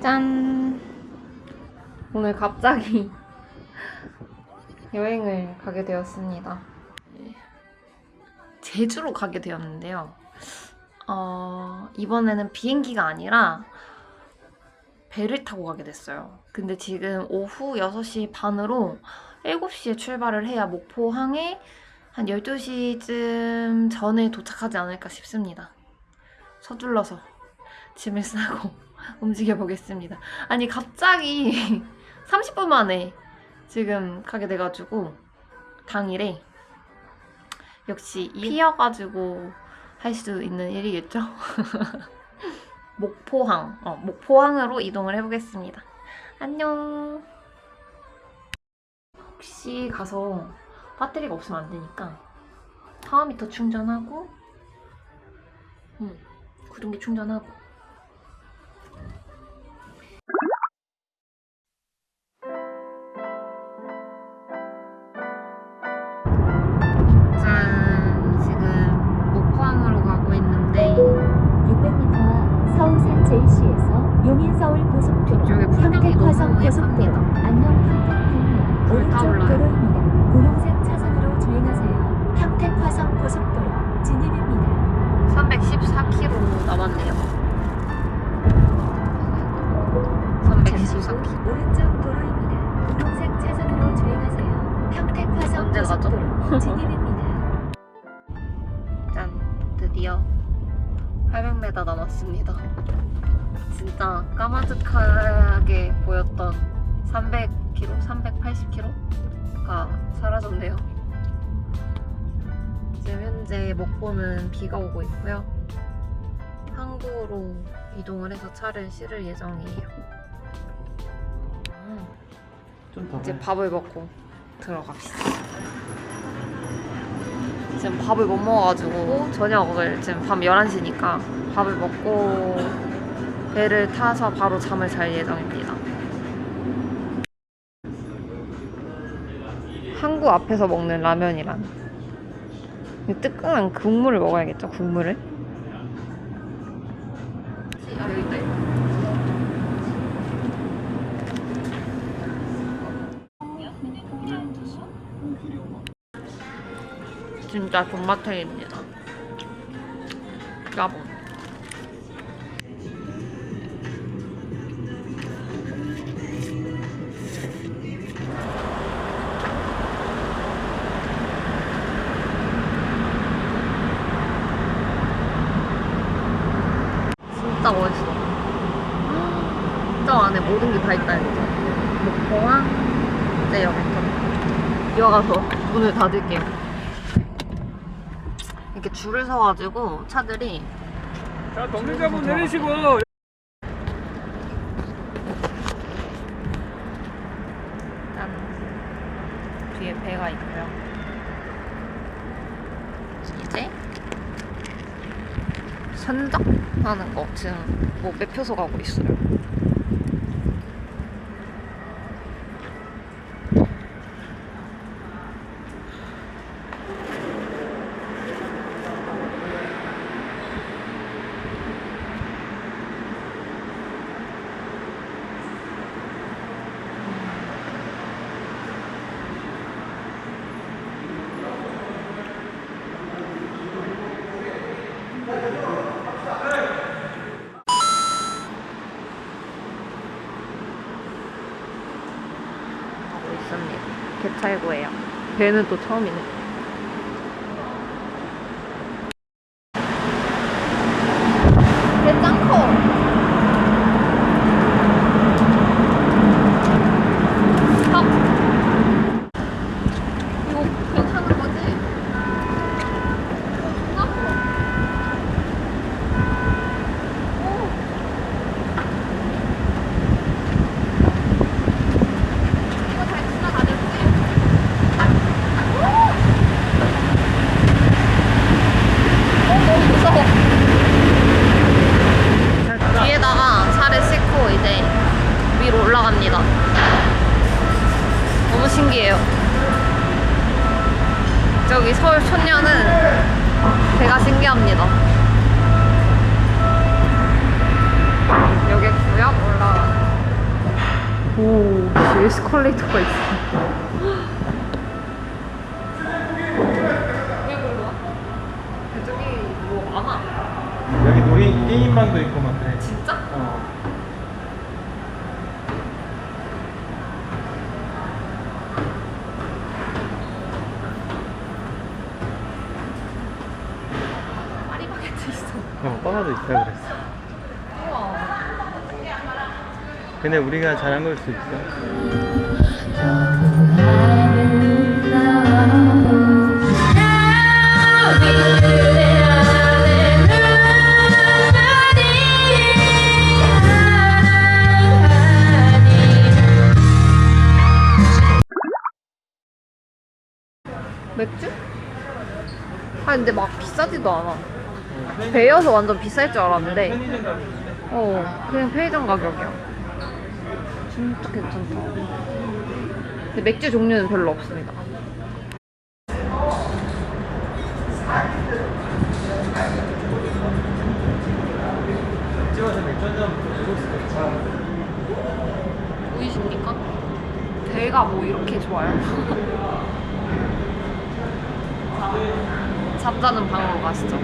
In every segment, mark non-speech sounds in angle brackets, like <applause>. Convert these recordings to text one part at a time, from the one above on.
짠! 오늘 갑자기 <laughs> 여행을 가게 되었습니다. 제주로 가게 되었는데요. 어, 이번에는 비행기가 아니라 배를 타고 가게 됐어요. 근데 지금 오후 6시 반으로 7시에 출발을 해야 목포항에 한 12시쯤 전에 도착하지 않을까 싶습니다. 서둘러서 짐을 싸고 <laughs> 움직여 보겠습니다. 아니 갑자기 <laughs> 30분 만에 지금 가게 돼가지고 당일에 역시 피어가지고 할 수 있는 일이겠죠? <laughs> 목포항, 어, 목포항으로 이동을 해보겠습니다. 안녕. 혹시 가서 배터리가 없으면 안 되니까 파워미터 충전하고, 음, 구동기 충전하고. 용인서울 고속도로 평택화성 고속도로. 안녕 평택북로 오른쪽. 도로입니다. 분홍색 차선으로 주행하세요. 평택화성 고속도로 진입입니다. 314km 남았네요. 잠시 후 314km. 오른쪽 도로입니다. 분홍색 차선으로 주행하세요. 평택화성? 고속도로 진입입니다. 짠, 드디어 800m 남았습니다. 진짜 까마득하게 보였던 300km, 380km가 사라졌네요. 지금 현재 목포는 비가 오고 있고요. 항구로 이동을 해서 차를 실을 예정이에요. 음, 이제 밥을 먹고 들어갑시다. 지금 밥을 못 먹어가지고 저녁을 지금 밤 11시니까 밥을 먹고 배를 타서 바로 잠을 잘 예정입니다. 항구 앞에서 먹는 라면이란 이 뜨끈한 국물을 먹어야겠죠, 국물을? 진짜 존맛탱입니다. 까봉. 진짜 멋있어. 저 안에 모든 게 다 있다 이거죠. 목포항 이제 여기부터 이어가서 문을 닫을게요. 이렇게 줄을 서가지고 차들이 자, 동행자분 내리시고 짠 뒤에 배가 있고요. 이제 선적 하는 거 지금 뭐 매표소 가고 있어요. 가고 있습니다. 개찰구예요. 배는 또 처음이네. 배 짱커. 턱. 이거 괜찮은 거지? 존나 커. 오. 이거 잘 지나가겠지? 어, 너무 무서워. 뒤에다가 차를 싣고 이제 위로 올라갑니다. 너무 신기해요. 저기 서울 촌녀는 배가 신기합니다. 여기 구역 올라가. 오, 에스컬레이터가 있어. 뭐 많아. 여기 놀이 게임방도 있고 막 그래. 진짜? 어. 파리바게트 있어. 어, 바나도 있다 그랬어. 근데 우리가 잘한 걸수 있어. 맥주? 아 근데 막 비싸지도 않아. 배여서 완전 비쌀 줄 알았는데 어 그냥 편의점 가격이야. 진짜 괜찮다. 근데 맥주 종류는 별로 없습니다. 보이십니까? 배가 뭐 이렇게 좋아요? <laughs> 잠자는 방으로 가시죠.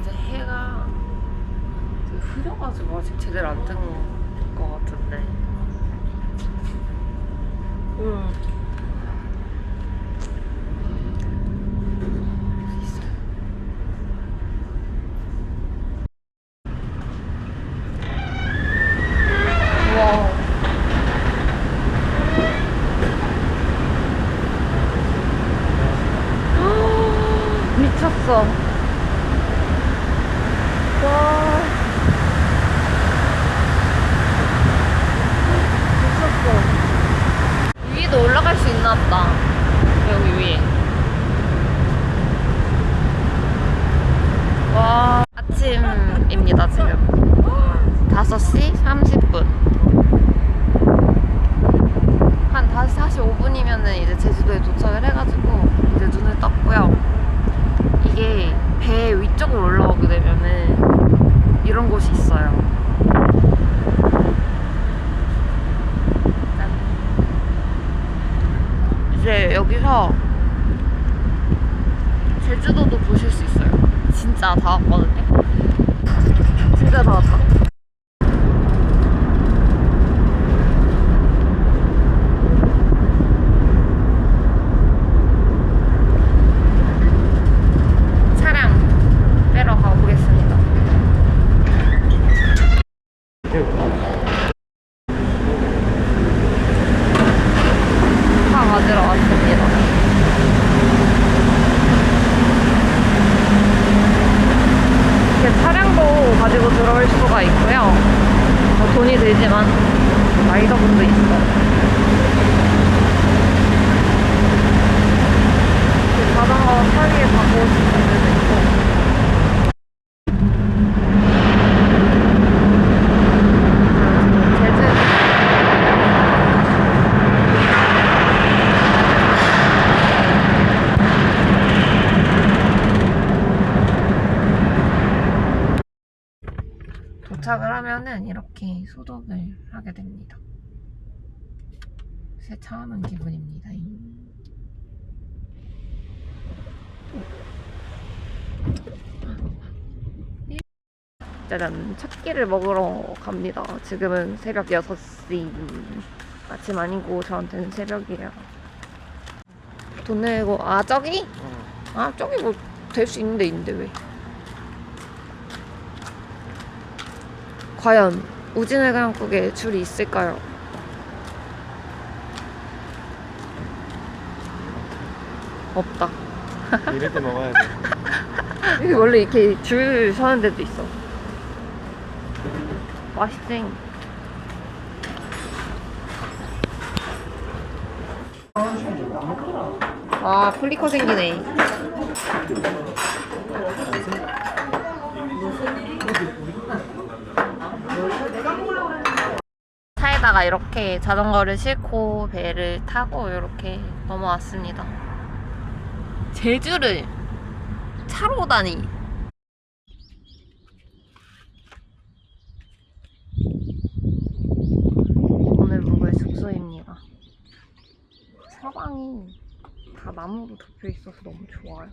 이제 해가 되게 흐려가지고 아직 제대로 안뜬것 같은데. 응. 와. <gasps> 미쳤어. 와. 위에도 올라갈 수 있나 보다. 여기 위에. 와. 아침입니다, 지금. 5시 30분. 한 5시 45분이면은 이제 제주도에 도착을 해가지고 이제 눈을 떴고요. 이게 배 위쪽으로 올라오게 되면은 이런 곳이 있어요. 짠. 이제 여기서 제주도도 보실 수 있어요. 진짜 다 왔거든요. 진짜 다 왔다. 차량 빼러 가보겠습니다. 차 가지러 왔습니다. 이렇게 차량도 가지고 들어올 수가 있고요. 뭐 돈이 들지만 라이더분도 있어. 이렇게 자전거 타기에 가고 싶은 분들도 있고. 제주 도착을 하면은 이렇게 소독을 하게 됩니다. 세차하는 기분입니다. 짜잔 첫 끼를 먹으러 갑니다. 지금은 새벽 6시 아침 아니고 저한테는 새벽이에요. 돈 내고 아 저기? 아 저기 뭐 될 수 있는데 있는데 왜? 과연 우진해장국에 줄이 있을까요? 없다. <laughs> 이럴 때 먹어야 돼. 여기 원래 이렇게 줄 서는 데도 있어. 맛있지? 아, 플리커 생기네. 저희가 이렇게 자전거를 싣고 배를 타고 이렇게 넘어왔습니다. 제주를 차로 오다니. 오늘 묵을 숙소입니다. 사방이 다 나무로 덮여 있어서 너무 좋아요.